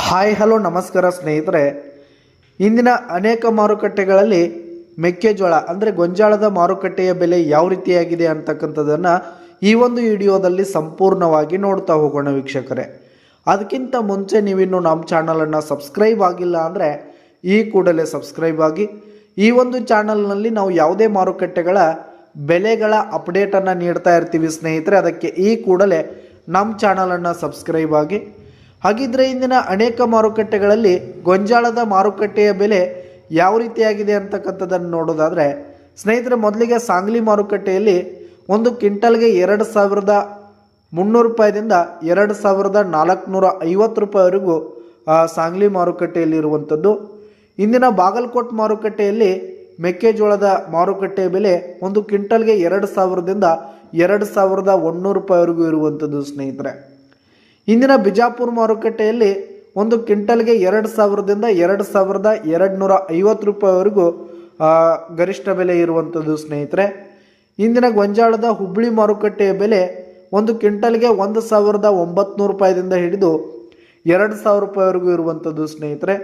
Hi, hello, ನಮಸ್ಕಾರ ಸ್ನೇಹಿತರೆ. ಇಂದಿನ ಅನೇಕ ಮಾರುಕಟ್ಟೆಗಳಲ್ಲಿ ಮೆಕ್ಕೆಜೋಳ, ಅಂದರೆ ಗೊಂಜಾಳದ ಮಾರುಕಟ್ಟೆಯ ಬೆಲೆ ಯಾವ ರೀತಿಯಾಗಿದೆ ಅಂತಕ್ಕಂಥದ್ದನ್ನು ಈ ಒಂದು ವಿಡಿಯೋದಲ್ಲಿ ಸಂಪೂರ್ಣವಾಗಿ ನೋಡ್ತಾ ಹೋಗೋಣ ವೀಕ್ಷಕರೇ. ಅದಕ್ಕಿಂತ ಮುಂಚೆ ನೀವಿನ್ನು ನಮ್ಮ ಚಾನಲನ್ನು ಸಬ್ಸ್ಕ್ರೈಬ್ ಆಗಿಲ್ಲ ಅಂದರೆ ಈ ಕೂಡಲೇ ಸಬ್ಸ್ಕ್ರೈಬ್ ಆಗಿ, ಈ ಒಂದು ಚಾನಲ್ನಲ್ಲಿ ನಾವು ಯಾವುದೇ ಮಾರುಕಟ್ಟೆಗಳ ಬೆಲೆಗಳ ಅಪ್ಡೇಟನ್ನು ನೀಡ್ತಾ ಇರ್ತೀವಿ ಸ್ನೇಹಿತರೆ. ಅದಕ್ಕೆ ಈ ಕೂಡಲೇ ನಮ್ಮ ಚಾನಲನ್ನು ಸಬ್ಸ್ಕ್ರೈಬ್ ಆಗಿ ಹಾಗಿದ್ರೆ ಇಂದಿನ ಅನೇಕ ಮಾರುಕಟ್ಟೆಗಳಲ್ಲಿ ಗೊಂಜಾಳದ ಮಾರುಕಟ್ಟೆಯ ಬೆಲೆ ಯಾವ ರೀತಿಯಾಗಿದೆ ಅಂತಕ್ಕಂಥದ್ದನ್ನು ನೋಡೋದಾದರೆ, ಸ್ನೇಹಿತರೆ, ಮೊದಲಿಗೆ ಸಾಂಗ್ಲಿ ಮಾರುಕಟ್ಟೆಯಲ್ಲಿ ಒಂದು ಕ್ವಿಂಟಲ್ಗೆ ಎರಡು ಸಾವಿರದ ಮುನ್ನೂರು ರೂಪಾಯಿದಿಂದ ಎರಡು ಸಾವಿರದ ನಾಲ್ಕುನೂರ ಐವತ್ತು ರೂಪಾಯಿವರೆಗೂ ಸಾಂಗ್ಲಿ ಮಾರುಕಟ್ಟೆಯಲ್ಲಿ ಇರುವಂಥದ್ದು. ಇಂದಿನ ಬಾಗಲಕೋಟ್ ಮಾರುಕಟ್ಟೆಯಲ್ಲಿ ಮೆಕ್ಕೆಜೋಳದ ಮಾರುಕಟ್ಟೆಯ ಬೆಲೆ ಒಂದು ಕ್ವಿಂಟಲ್ಗೆ ಎರಡು ಸಾವಿರದಿಂದ ಎರಡು ಸಾವಿರದ ಒನ್ನೂರು ರೂಪಾಯಿವರೆಗೂ ಇರುವಂಥದ್ದು, ಸ್ನೇಹಿತರೆ. ಇಂದಿನ ಬಿಜಾಪುರ ಮಾರುಕಟ್ಟೆಯಲ್ಲಿ ಒಂದು ಕ್ವಿಂಟಲ್ಗೆ ಎರಡು ಸಾವಿರದಿಂದ ಎರಡು ಸಾವಿರದ ಎರಡು ನೂರ ಐವತ್ತು ರೂಪಾಯಿವರೆಗೂ ಗರಿಷ್ಠ ಬೆಲೆ ಇರುವಂಥದ್ದು ಸ್ನೇಹಿತರೆ. ಇಂದಿನ ಗೊಂಜಾಳದ ಹುಬ್ಬಳ್ಳಿ ಮಾರುಕಟ್ಟೆಯ ಬೆಲೆ ಒಂದು ಕ್ವಿಂಟಲ್ಗೆ ಒಂದು ಸಾವಿರದ ಒಂಬತ್ತು ರೂಪಾಯಿದಿಂದ ಹಿಡಿದು ಎರಡು ಸಾವಿರ ರೂಪಾಯಿವರೆಗೂ ಇರುವಂಥದ್ದು ಸ್ನೇಹಿತರೆ.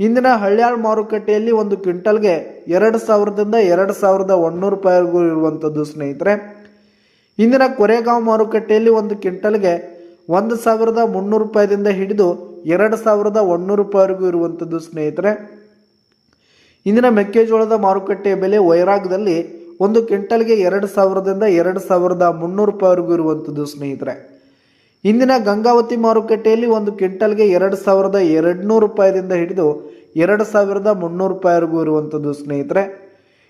ಇಂದಿನ ಹಳ್ಯಾಳ್ ಮಾರುಕಟ್ಟೆಯಲ್ಲಿ ಒಂದು ಕ್ವಿಂಟಲ್ಗೆ ಎರಡು ಸಾವಿರದಿಂದ ಎರಡು ಸಾವಿರದ ಒನ್ನೂರು ರೂಪಾಯಿವರೆಗೂ ಇರುವಂಥದ್ದು ಸ್ನೇಹಿತರೆ. ಇಂದಿನ ಕೊರೆಗಾಂವ್ ಮಾರುಕಟ್ಟೆಯಲ್ಲಿ ಒಂದು ಕ್ವಿಂಟಲ್ಗೆ ಒಂದು ಸಾವಿರದ ಮುನ್ನೂರು ರೂಪಾಯಿದಿಂದ ಹಿಡಿದು ಎರಡು ಸಾವಿರದ ಒನ್ನೂರು ರೂಪಾಯಿವರೆಗೂ ಇರುವಂಥದ್ದು ಸ್ನೇಹಿತರೆ. ಇಂದಿನ ಮೆಕ್ಕೆಜೋಳದ ಮಾರುಕಟ್ಟೆಯ ಬೆಲೆ ವೈರಾಗದಲ್ಲಿ ಒಂದು ಕ್ವಿಂಟಲ್ಗೆ ಎರಡು ಸಾವಿರದಿಂದ ಎರಡು ಸಾವಿರದ ಮುನ್ನೂರು ರೂಪಾಯಿವರೆಗೂ ಇರುವಂಥದ್ದು ಸ್ನೇಹಿತರೆ. ಇಂದಿನ ಗಂಗಾವತಿ ಮಾರುಕಟ್ಟೆಯಲ್ಲಿ ಒಂದು ಕ್ವಿಂಟಲ್ಗೆ ಎರಡು ಸಾವಿರದ ಎರಡುನೂರು ರೂಪಾಯಿದಿಂದ ಹಿಡಿದು ಎರಡು ಸಾವಿರದ ಮುನ್ನೂರು ರೂಪಾಯಿವರೆಗೂ ಇರುವಂಥದ್ದು ಸ್ನೇಹಿತರೆ.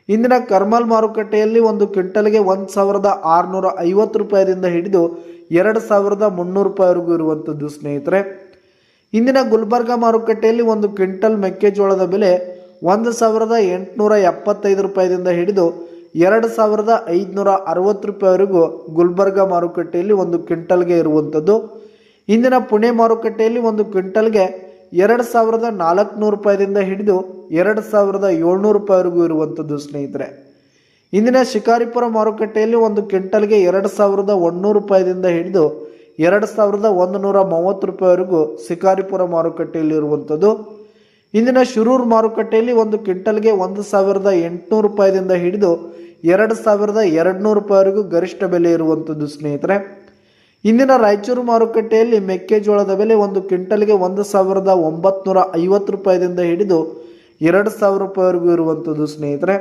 ಇಂದಿನ ಕರ್ಮಲ್ ಮಾರುಕಟ್ಟೆಯಲ್ಲಿ ಒಂದು ಕ್ವಿಂಟಲ್ಗೆ ಒಂದು ಸಾವಿರದ ಆರುನೂರ ಐವತ್ತು ರೂಪಾಯಿದಿಂದ ಹಿಡಿದು ಎರಡು ಸಾವಿರದ ಮುನ್ನೂರು ರೂಪಾಯಿವರೆಗೂ ಇರುವಂಥದ್ದು ಸ್ನೇಹಿತರೆ. ಇಂದಿನ ಗುಲ್ಬರ್ಗ ಮಾರುಕಟ್ಟೆಯಲ್ಲಿ ಒಂದು ಕ್ವಿಂಟಲ್ ಮೆಕ್ಕೆಜೋಳದ ಬೆಲೆ ಒಂದು ಸಾವಿರದ ಎಂಟುನೂರ ಎಪ್ಪತ್ತೈದು ರೂಪಾಯಿದಿಂದ ಹಿಡಿದು ಎರಡು ಸಾವಿರದ ಐದುನೂರ ಅರವತ್ತು ರೂಪಾಯಿವರೆಗೂ ಗುಲ್ಬರ್ಗ ಮಾರುಕಟ್ಟೆಯಲ್ಲಿ ಒಂದು ಕ್ವಿಂಟಲ್ಗೆ ಇರುವಂಥದ್ದು. ಇಂದಿನ ಪುಣೆ ಮಾರುಕಟ್ಟೆಯಲ್ಲಿ ಒಂದು ಕ್ವಿಂಟಲ್ಗೆ ಎರಡು ಸಾವಿರದ ನಾಲ್ಕುನೂರು ರೂಪಾಯಿದಿಂದ ಹಿಡಿದು ಎರಡು ಸಾವಿರದ ಏಳ್ನೂರು ರೂಪಾಯಿವರೆಗೂ ಇರುವಂಥದ್ದು ಸ್ನೇಹಿತರೆ. ಇಂದಿನ ಶಿಕಾರಿಪುರ ಮಾರುಕಟ್ಟೆಯಲ್ಲಿ ಒಂದು ಕ್ವಿಂಟಲ್ಗೆ ಎರಡು ಸಾವಿರದ ಒಂದುನೂರು ರೂಪಾಯಿದಿಂದ ಹಿಡಿದು ಎರಡು ಸಾವಿರದ ಒಂದು ನೂರ ಮೂವತ್ತು ರೂಪಾಯಿವರೆಗೂ ಶಿಕಾರಿಪುರ ಮಾರುಕಟ್ಟೆಯಲ್ಲಿ ಇರುವಂಥದ್ದು. ಇಂದಿನ ಶಿರೂರು ಮಾರುಕಟ್ಟೆಯಲ್ಲಿ ಒಂದು ಕ್ವಿಂಟಲ್ಗೆ ಒಂದು ಸಾವಿರದ ಎಂಟುನೂರು ರೂಪಾಯಿದಿಂದ ಹಿಡಿದು ಎರಡು ಸಾವಿರದ ಎರಡುನೂರು ರೂಪಾಯಿವರೆಗೂ ಗರಿಷ್ಠ ಬೆಲೆ ಇರುವಂಥದ್ದು ಸ್ನೇಹಿತರೆ. ಇಂದಿನ ರಾಯಚೂರು ಮಾರುಕಟ್ಟೆಯಲ್ಲಿ ಮೆಕ್ಕೆಜೋಳದ ಬೆಲೆ ಒಂದು ಕ್ವಿಂಟಲ್ಗೆ ಒಂದು ಸಾವಿರದ ಒಂಬತ್ನೂರ ಐವತ್ತು ರೂಪಾಯಿದಿಂದ ಹಿಡಿದು ಎರಡು ಸಾವಿರ ರೂಪಾಯಿವರೆಗೂ ಇರುವಂಥದ್ದು ಸ್ನೇಹಿತರೆ.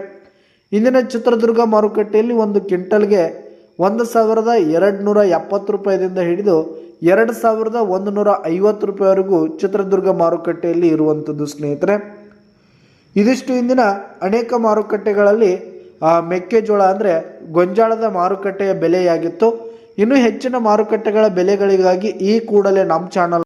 ಇಂದಿನ ಚಿತ್ರದುರ್ಗ ಮಾರುಕಟ್ಟೆಯಲ್ಲಿ ಒಂದು ಕ್ವಿಂಟಲ್ಗೆ ಒಂದು ಸಾವಿರದ ಎರಡು ನೂರ ಎಪ್ಪತ್ತು ರೂಪಾಯಿದಿಂದ ಹಿಡಿದು ಎರಡು ಸಾವಿರದ ಒಂದು ನೂರ ಐವತ್ತು ರೂಪಾಯಿವರೆಗೂ ಚಿತ್ರದುರ್ಗ ಮಾರುಕಟ್ಟೆಯಲ್ಲಿ ಇರುವಂಥದ್ದು ಸ್ನೇಹಿತರೆ. ಇದಿಷ್ಟು ಇಂದಿನ ಅನೇಕ ಮಾರುಕಟ್ಟೆಗಳಲ್ಲಿ ಮೆಕ್ಕೆಜೋಳ ಅಂದರೆ ಗೊಂಜಾಳದ ಮಾರುಕಟ್ಟೆಯ ಬೆಲೆಯಾಗಿತ್ತು. ಇನ್ನೂ ಹೆಚ್ಚಿನ ಮಾರುಕಟ್ಟೆಗಳ ಬೆಲೆಗಳಿಗಾಗಿ ಈ ಕೂಡಲೇ ನಮ್ಮ ಚಾನಲ್